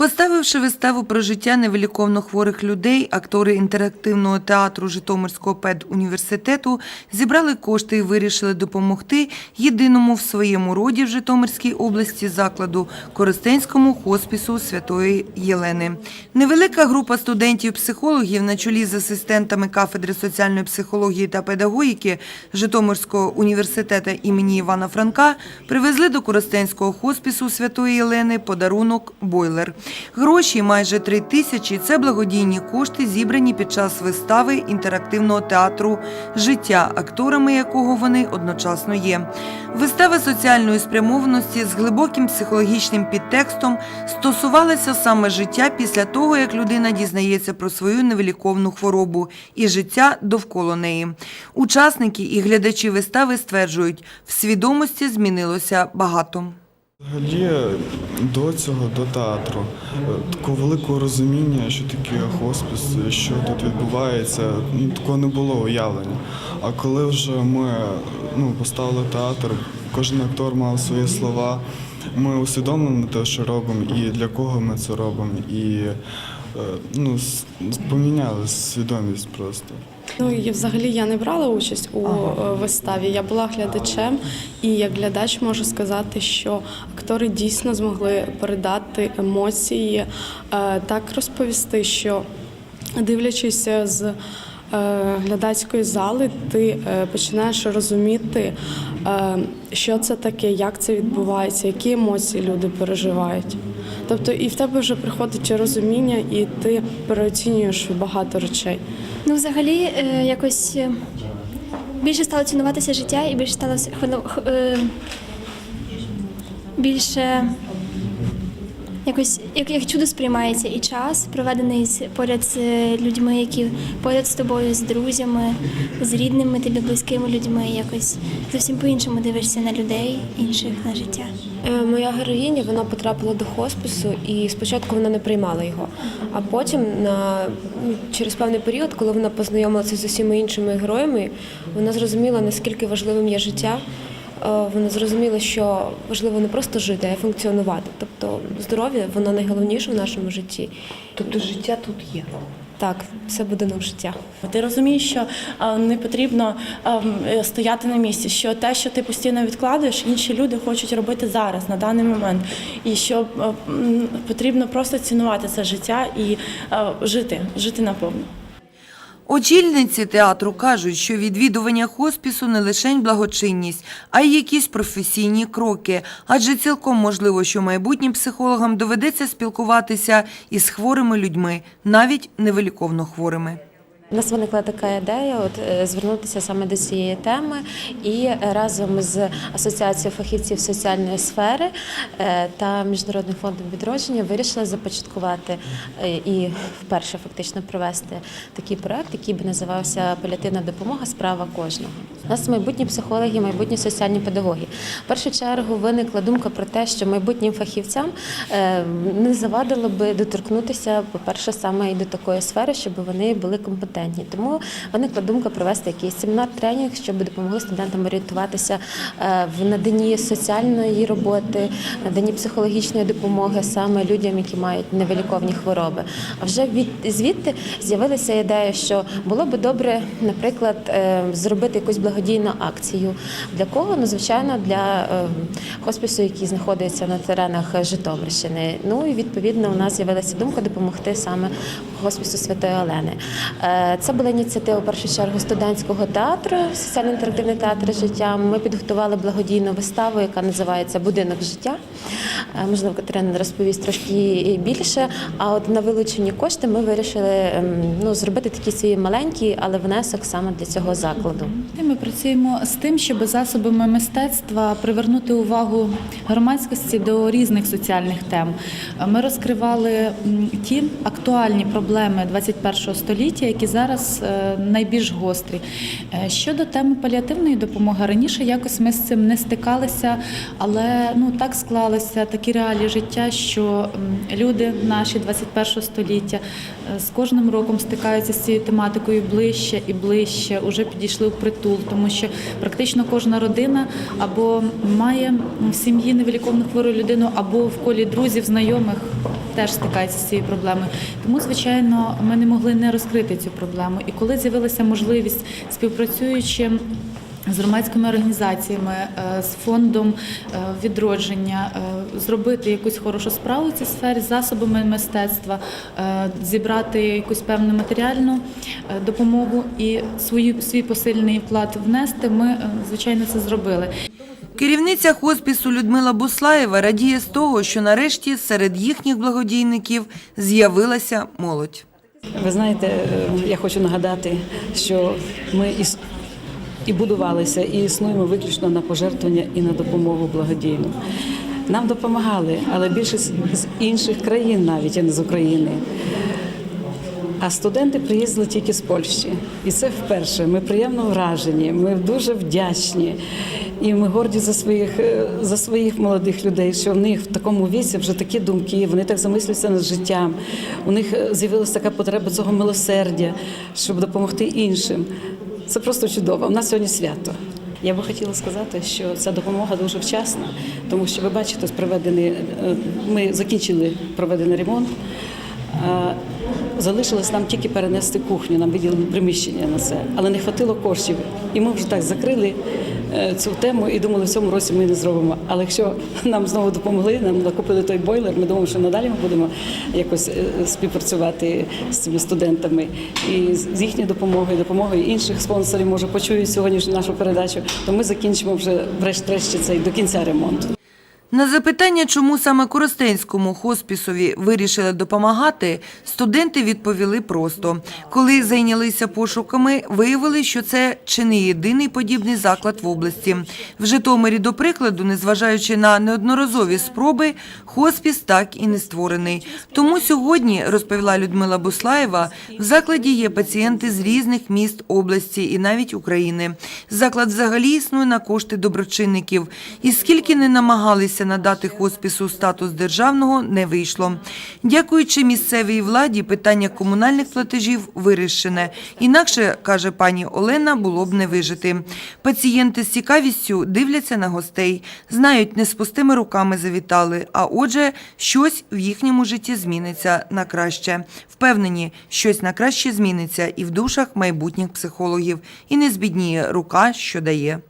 Поставивши виставу про життя невиліковно хворих людей, актори інтерактивного театру Житомирського педуніверситету зібрали кошти і вирішили допомогти єдиному в своєму роді в Житомирській області закладу Коростенському хоспісу Святої Єлени. Невелика група студентів-психологів на чолі з асистентами кафедри соціальної психології та педагогіки Житомирського університету імені Івана Франка привезли до Коростенського хоспісу Святої Єлени подарунок бойлер. Гроші майже три тисячі це благодійні кошти, зібрані під час вистави інтерактивного театру Життя, акторами якого вони одночасно є. Вистава соціальної спрямованості з глибоким психологічним підтекстом стосувалася саме життя після того, як людина дізнається про свою невиліковну хворобу і життя довкола неї. Учасники і глядачі вистави стверджують, в свідомості змінилося багато. Взагалі до цього, до театру, е, такого великого розуміння, що таке хоспіс, що тут відбувається, ну, такого не було уявлення. А коли вже ми ну, поставили театр, кожен актор мав свої слова, ми усвідомили те, що робимо, і для кого ми це робимо, і е, ну, поміняли свідомість просто. Ну і взагалі я не брала участь у е, виставі. Я була глядачем, і як глядач можу сказати, що актори дійсно змогли передати емоції, е, так розповісти, що дивлячись з е, глядацької зали, ти починаєш розуміти, що це таке, як це відбувається, які емоції люди переживають. Тобто і в тебе вже приходить розуміння, і ти переоцінюєш багато речей. Ну, взагалі, е, якось е, більше стало цінуватися життя і більше стало хвилю- е, більше якось як, як чудо сприймається і час, проведений поряд з е, людьми, які поряд з тобою, з друзями, з рідними тобі близькими людьми. Якось зовсім по-іншому дивишся на людей, інших на життя. Е, Моя героїня вона потрапила до хоспису, і спочатку вона не приймала його. А потім, на ну, через певний період, коли вона познайомилася з усіма іншими героями, вона зрозуміла, наскільки важливим є життя. Е, Вона зрозуміла, що важливо не просто жити, а й функціонувати. Тобто здоров'я воно найголовніше в нашому житті. Тобто життя тут є. Так, це будинок життя. Ти розумієш, що не потрібно е, стояти на місці, що те, що ти постійно відкладаєш, інші люди хочуть робити зараз, на даний момент. І що потрібно просто цінувати це життя і жити, жити наповну. Очільниці театру кажуть, що відвідування хоспісу не лише благочинність, а й якісь професійні кроки. Адже цілком можливо, що майбутнім психологам доведеться спілкуватися із хворими людьми, навіть невиліковно хворими. У нас виникла така ідея от, е, звернутися саме до цієї теми і разом з Асоціацією фахівців соціальної сфери е, та Міжнародним фондом відродження вирішила започаткувати е, і вперше фактично провести такий проект, який би називався Паліативна допомога справа кожного. У нас майбутні психологи, майбутні соціальні педагоги. В першу чергу виникла думка про те, що майбутнім фахівцям не завадило би доторкнутися, по-перше, саме і до такої сфери, щоб вони були компетентні. Тому виникла думка провести якийсь семінар-тренінг, щоб допомогли студентам орієнтуватися е, в наданні соціальної роботи, наданні психологічної допомоги саме людям, які мають невиліковні хвороби. А вже від звідти з'явилася ідея, що було би добре, наприклад, е, зробити якусь благодійну акцію. Для кого? Ну, звичайно, для е, хоспісу, який знаходиться на теренах Житомирщини. Ну і відповідно у нас з'явилася думка допомогти саме хоспісу Святої Олени. Це була ініціатива в першу чергу студентського театру, соціально-інтерактивний театр життя. Ми підготували благодійну виставу, яка називається Будинок життя. Е, Можливо, Катерина розповість трошки більше. А от на вилучені кошти ми вирішили ем, ну, зробити такий свій маленький, але внесок саме для цього закладу. Ми працюємо з тим, щоб засобами мистецтва привернути увагу громадськості до різних соціальних тем. Ми розкривали ті актуальні проблеми 21 століття, які зараз е, найбільш гострі. Е, Щодо теми паліативної допомоги, раніше якось ми з цим не стикалися, але ну так склалися такі реалії життя, що люди наші 21 століття е, з кожним роком стикаються з цією тематикою ближче і ближче, уже підійшли в притул, тому що практично кожна родина або має в сім'ї невиліковну хвору людину, або в колі друзів, знайомих теж стикається з цією проблемою. Тому, звичайно, ми не могли не розкрити цю проблему. І коли з'явилася можливість співпрацюючи. З громадськими організаціями, е, з фондом е, відродження е, зробити якусь хорошу справу в цій сфері засобами мистецтва, зібрати якусь певну матеріальну допомогу і свою свій посильний вклад внести. Ми звичайно це зробили. Керівниця хоспісу Людмила Буслаєва радіє з того, що нарешті серед їхніх благодійників з'явилася молодь. Ви знаєте, е, я хочу нагадати, що ми іс- і будувалися, і існуємо виключно на пожертвування і на допомогу благодійну. Нам допомагали, але більшість з інших країн, навіть а не з України. А студенти приїздили тільки з Польщі. І це вперше. Ми приємно вражені, ми дуже вдячні. І ми горді за своїх, е, за своїх молодих людей, що в них в такому віці вже такі думки, вони так замислюються над життям. У них е, з'явилася така потреба цього милосердя, щоб допомогти іншим. Це просто чудово. У нас сьогодні свято. Я би хотіла сказати, що ця допомога дуже вчасна, тому що ви бачите, проведений, е, ми закінчили проведений ремонт. Залишилось нам тільки перенести кухню, нам виділили приміщення на це, але не хватило коштів. І ми вже так закрили цю тему і думали, в цьому році ми не зробимо. Але якщо нам знову допомогли, нам накупили той бойлер, ми думаємо, що надалі ми будемо якось е, співпрацювати з цими студентами. І з їхньої допомогою, допомогою інших спонсорів, може, почують сьогоднішню нашу передачу, то ми закінчимо вже врешті-решт цей до кінця ремонту. На запитання, чому саме Коростенському хоспісові вирішили допомагати, студенти відповіли просто. Коли зайнялися пошуками, виявили, що це чи не єдиний подібний заклад в області. В Житомирі, до прикладу, незважаючи на неодноразові спроби, хоспіс так і не створений. Тому сьогодні, розповіла Людмила Буслаєва, в закладі є пацієнти з різних міст області і навіть України. Заклад взагалі існує на кошти доброчинників. І скільки не намагалися надати хоспісу статус державного, не вийшло. Дякуючи місцевій владі, питання комунальних платежів вирішене. Інакше, каже пані Олена, було б не вижити. Пацієнти з цікавістю дивляться на гостей, знають, не з пустими руками завітали, а отже, щось в їхньому житті зміниться на краще. Впевнені, щось на краще зміниться і в душах майбутніх психологів, і не збідніє рука, що дає.